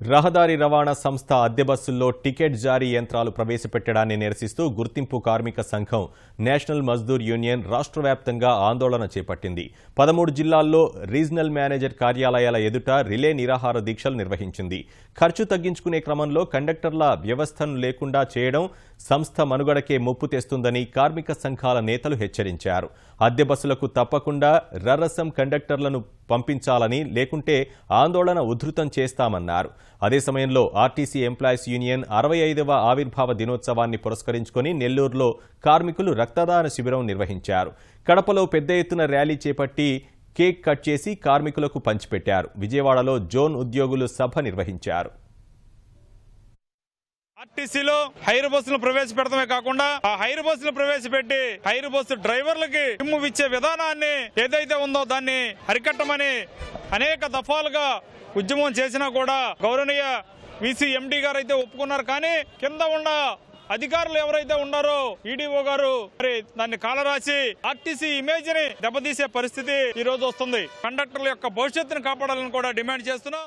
రహదారి రవాణా సంస్థ అద్దె బస్సుల్లో టికెట్ జారీ యంత్రాలు ప్రవేశపెట్టడాన్ని నిరసిస్తూ గుర్తింపు కార్మిక సంఘం నేషనల్ మజ్దూర్ యూనియన్ రాష్ట్ర వ్యాప్తంగా ఆందోళన చేపట్టింది. పదమూడు జిల్లాల్లో రీజనల్ మేనేజర్ కార్యాలయాల ఎదుట రిలే నిరాహార దీక్షలు నిర్వహించింది. ఖర్చు తగ్గించుకునే క్రమంలో కండక్టర్ల వ్యవస్థను లేకుండా చేయడం సంస్థ మనుగడకే ముప్పు తెస్తుందని కార్మిక సంఘాల నేతలు హెచ్చరించారు. అద్దె బస్సులకు తప్పకుండా రరసం కండక్టర్లను పంపించాలని లేకుంటే ఆందోళన ఉధృతం చేస్తామన్నారు. అదే సమయంలో ఆర్టీసీ ఎంప్లాయీస్ యూనియన్ అరవై ఐదవ ఆవిర్భావ దినోత్సవాన్ని పురస్కరించుకొని నెల్లూరులో కార్మికులు రక్తదాన శిబిరం నిర్వహించారు. కడపలో పెద్ద ఎత్తున ర్యాలీ చేపట్టి కేక్ కట్ చేసి కార్మికులకు పంచిపెట్టారు. విజయవాడలో జోన్ ఉద్యోగులు సభ నిర్వహించారు. ఆర్టీసీలో హైర్ బస్సులు ప్రవేశపెడతామే కాకుండా ఆ హైర్ బస్సులు ప్రవేశపెట్టి హైర్ బస్సు డ్రైవర్లకి ఇమ్ము ఇచ్చే విధానాన్ని ఏదైతే ఉందో దాన్ని అరికట్టమని అనేక దఫాలుగా ఉద్యమం చేసినా కూడా గౌరవనీయ వీసీ ఎండి గారు అయితే ఒప్పుకున్నారు. కానీ కింద ఉన్న అధికారులు ఎవరైతే ఉన్నారో ఈడీఓ గారు మరి దాన్ని కాలరాసి ఆర్టీసీ ఇమేజ్ని దెబ్బతీసే పరిస్థితి ఈ రోజు వస్తుంది. కండక్టర్ల యొక్క భవిష్యత్తును కాపాడాలని కూడా డిమాండ్ చేస్తున్నాం.